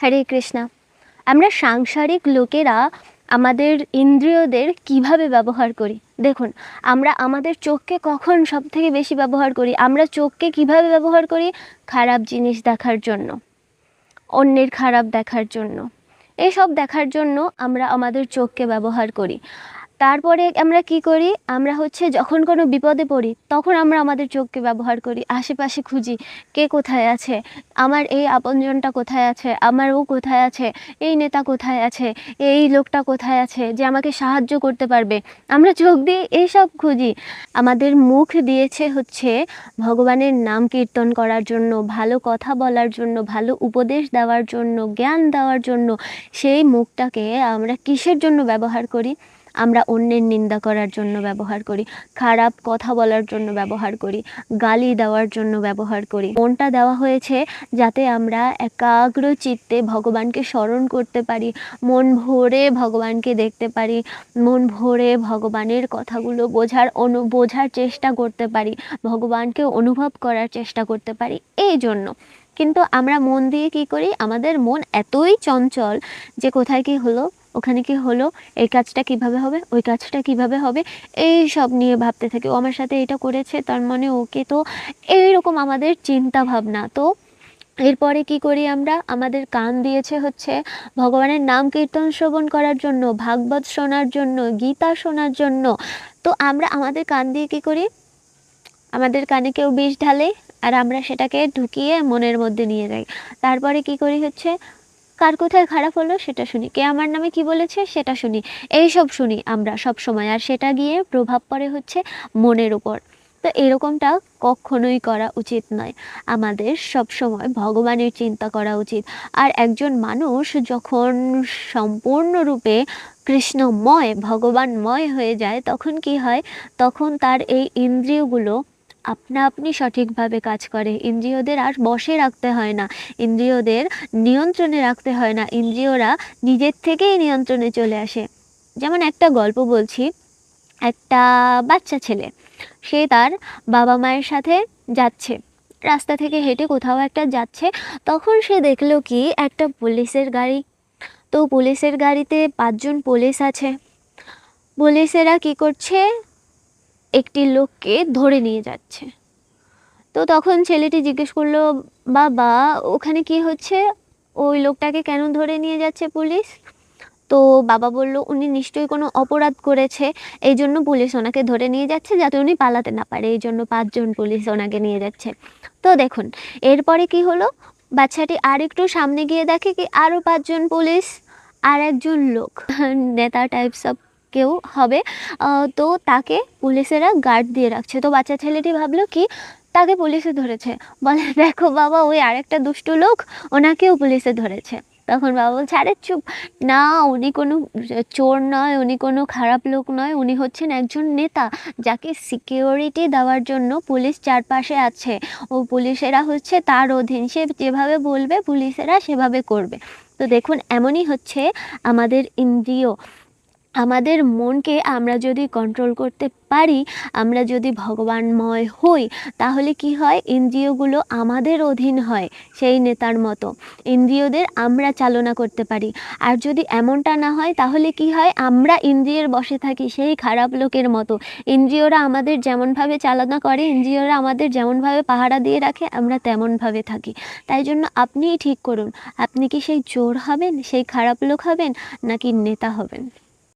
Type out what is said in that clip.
হরে কৃষ্ণা। আমরা সাংসারিক লোকেরা আমাদের ইন্দ্রিয়দের কীভাবে ব্যবহার করি? দেখুন, আমরা আমাদের চোখকে কখন সব থেকে বেশি ব্যবহার করি? আমরা চোখকে কীভাবে ব্যবহার করি? খারাপ জিনিস দেখার জন্য, অন্যের খারাপ দেখার জন্য। এসব দেখার জন্য আমরা আমাদের চোখকে ব্যবহার করি। তারপরে আমরা কি করি? আমরা হচ্ছে যখন কোনো বিপদে পড়ি, তখন আমরা আমাদের চোখকে ব্যবহার করি, আশেপাশে খুঁজি, কে কোথায় আছে? আমার এই আপনজনটা কোথায় আছে? আমার ও কোথায় আছে? এই নেতা কোথায় আছে? এই লোকটা কোথায় আছে? যে আমাকে সাহায্য করতে পারবে। আমরা চোখ দিয়ে এইসব খুঁজি। আমাদের মুখ দিয়েছে হচ্ছে ভগবানের নাম কীর্তন করার জন্য, ভালো কথা বলার জন্য, ভালো উপদেশ দেওয়ার জন্য, জ্ঞান দেওয়ার জন্য। সেই মুখটাকে আমরা কিসের জন্য ব্যবহার করি? আমরা অন্যের নিন্দা করার জন্য ব্যবহার করি, খারাপ কথা বলার জন্য ব্যবহার করি, গালি দেওয়ার জন্য ব্যবহার করি। মনটা দেওয়া হয়েছে যাতে আমরা একাগ্র চিত্তে ভগবানকে স্মরণ করতে পারি, মন ভরে ভগবানকে দেখতে পারি, মন ভরে ভগবানের কথাগুলো বোঝার অনু, বোঝার চেষ্টা করতে পারি, ভগবানকে অনুভব করার চেষ্টা করতে পারি, এই জন্য। কিন্তু আমরা মন দিয়ে কি করি? আমাদের মন এতই চঞ্চল যে কোথায় কি হলো? ওখানে কি হলো, এই কাজটা কীভাবে হবে, ওই কাজটা কীভাবে হবে, এই সব নিয়ে ভাবতে থাকি। ও আমার সাথে এটা করেছে, তার মানে ওকে তো এইরকম আমাদের চিন্তা ভাবনা। তো এরপরে কি করি আমরা? আমাদের কান দিয়েছে হচ্ছে ভগবানের নাম কীর্তন শ্রবণ করার জন্য, ভাগবত শোনার জন্য, গীতা শোনার জন্য। তো আমরা আমাদের কান দিয়ে কি করি? আমাদের কানে কেউ বিষ ঢালে, আর আমরা সেটাকে ঢুকিয়ে মনের মধ্যে নিয়ে যাই। তারপরে কি করি হচ্ছে? কার কোথায় খারাপ হলো সেটা শুনি। কে আমার নামে কি বলেছে সেটা শুনি। এই সব শুনি আমরা সব সময়, আর সেটা গিয়ে প্রভাব পড়ে হচ্ছে মনের উপর। তো এরকমটা কখনোই করা উচিত নয়। আমাদের সব সময় ভগবানের চিন্তা করা উচিত। আর একজন মানুষ যখন সম্পূর্ণরূপে কৃষ্ণময়, ভগবানময় হয়ে যায়, তখন কি হয়? তখন তার এই ইন্দ্রিয়গুলো আপনা আপনি সঠিকভাবে কাজ করে। ইন্দ্রিয়দের আর বশে রাখতে হয় না। ইন্দ্রিয়দের নিয়ন্ত্রণে রাখতে হয় না। ইন্দ্রিয়রা নিজের থেকেই নিয়ন্ত্রণে চলে আসে। যেমন একটা গল্প বলছি। একটা বাচ্চা ছেলে, সে তার বাবা মায়ের সাথে যাচ্ছে। রাস্তা থেকে হেঁটে কোথাও একটা যাচ্ছে। তখন সে দেখল কি, একটা পুলিশের গাড়ি। তো পুলিশের গাড়িতে পাঁচজন পুলিশ আছে। পুলিশেরা কি করছে? একটি লোককে ধরে নিয়ে যাচ্ছে। তো তখন ছেলেটি জিজ্ঞেস করল, বাবা, ওখানে কি হচ্ছে? ওই লোকটাকে কেন ধরে নিয়ে যাচ্ছে পুলিশ? তো বাবা বলল, উনি নিশ্চয়ই কোনো অপরাধ করেছে এই জন্য পুলিশ ওনাকে ধরে নিয়ে যাচ্ছে যাতে উনি পালাতে না পারে এই জন্য পাঁচজন পুলিশ ওনাকে নিয়ে যাচ্ছে। তো দেখুন, এরপরে কি হলো? বাচ্চাটি আর একটু সামনে গিয়ে দেখে কি আরও পাঁচজন পুলিশ আর একজন লোক। নেতা টাইপস অফ কেউ হবে। তো তাকে পুলিশেরা গার্ড দিয়ে রাখছে। তো বাচ্চা ছেলেটি ভাবলো কি, তাকে পুলিশে ধরেছে। বলে, দেখো বাবা, ওই আরেকটা দুষ্টু লোক ওনাকেও পুলিশে ধরেছে। তখন বাবা বলছে, আরে চুপ। না, উনি কোনো চোর নয়, উনি কোনো খারাপ লোক নয়। উনি হচ্ছেন একজন নেতা, যাকে সিকিউরিটি দেওয়ার জন্য পুলিশ চারপাশে আছে। ও পুলিশেরা হচ্ছে তার অধীন। সে যেভাবে বলবে, পুলিশেরা সেভাবে করবে। তো দেখুন, এমনই হচ্ছে আমাদের ইন্দ্রিয় আমাদের মনকে আমরা যদি কন্ট্রোল করতে পারি, আমরা যদি ভগবানময় হই, তাহলে কি হয়? ইন্দ্রিয়গুলো আমাদের অধীন হয়, সেই নেতার মতো। ইন্দ্রিয়দের আমরা চালনা করতে পারি। আর যদি এমনটা না হয়, তাহলে কি হয়? আমরা ইন্দ্রিয়ের বসে থাকি, সেই খারাপ লোকের মতো। ইন্দ্রিয়রা আমাদের যেমনভাবে চালনা করে ইন্দ্রিয়রা আমাদের যেমনভাবে পাহারা দিয়ে রাখে, আমরা তেমনভাবে থাকি। তাই জন্য আপনিই ঠিক করুন। আপনি কি সেই চোর হবেন? সেই খারাপ লোক হবেন? নাকি নেতা হবেন?